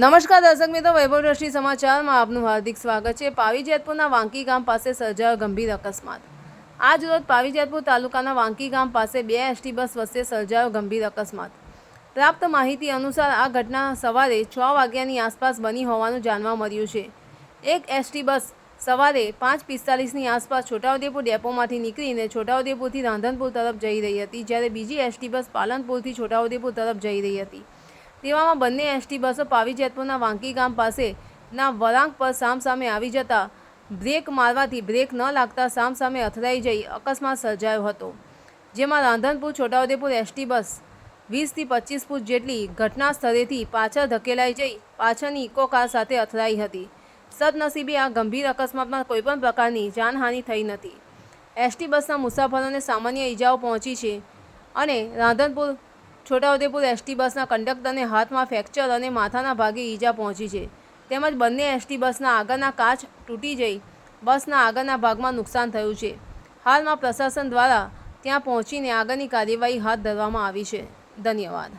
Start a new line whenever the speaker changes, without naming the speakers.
નમસ્કાર દર્શક મિત્રો, વૈભવ દ્રષ્ટિ સમાચારમાં આપનું હાર્દિક સ્વાગત છે. પાવી જેતપુરના વાંકી ગામ પાસે સર્જાયો ગંભીર અકસ્માત. આજ રોજ પાવી જેતપુર તાલુકાના વાંકી ગામ પાસે બે એસટી બસ વચ્ચે સર્જાયો ગંભીર અકસ્માત. પ્રાપ્ત માહિતી અનુસાર આ ઘટના સવારે છ વાગ્યાની આસપાસ બની હોવાનું જાણવા મળ્યું છે. એક એસટી બસ સવારે પાંચ પિસ્તાલીસની આસપાસ છોટાઉદેપુર ડેપોમાંથી નીકળીને છોટાઉદેપુરથી રાંધનપુર તરફ જઈ રહી હતી, જ્યારે બીજી એસટી બસ પાલનપુરથી છોટાઉદેપુર તરફ જઈ રહી હતી. તેવામાં બંને એસટી બસો પાવી જેતપુરના વાંકી ગામ પાસે ના વળાંક પર સામસામે આવી જતા બ્રેક મારવાથી બ્રેક ન લાગતા સામસામે અથડાઈ જઈ અકસ્માત સર્જાયો હતો. જેમાં રાંધનપુર, છોટાઉદેપુર એસટી બસ વીસથી પચીસ ફૂટ જેટલી ઘટના સ્થળેથી પાછળ ધકેલાઈ જઈ પાછળની ઇકો કાર સાથે અથડાઈ હતી. સદનસીબે આ ગંભીર અકસ્માતમાં કોઈપણ પ્રકારની જાનહાનિ થઈ નથી. એસટી બસના મુસાફરોને સામાન્ય ઈજાઓ પહોંચી છે અને રાંધનપુર છોટાઉદેપુર એસટી બસના કંડક્ટરને હાથમાં ફ્રેક્ચર અને માથાના ભાગે ઈજા પહોંચી છે. તેમજ બંને એસટી બસના આગળના કાચ તૂટી જઈ બસના આગળના ભાગમાં નુકસાન થયું છે. હાલમાં પ્રશાસન દ્વારા ત્યાં પહોંચીને આગળની કાર્યવાહી હાથ ધરવામાં આવી છે. ધન્યવાદ.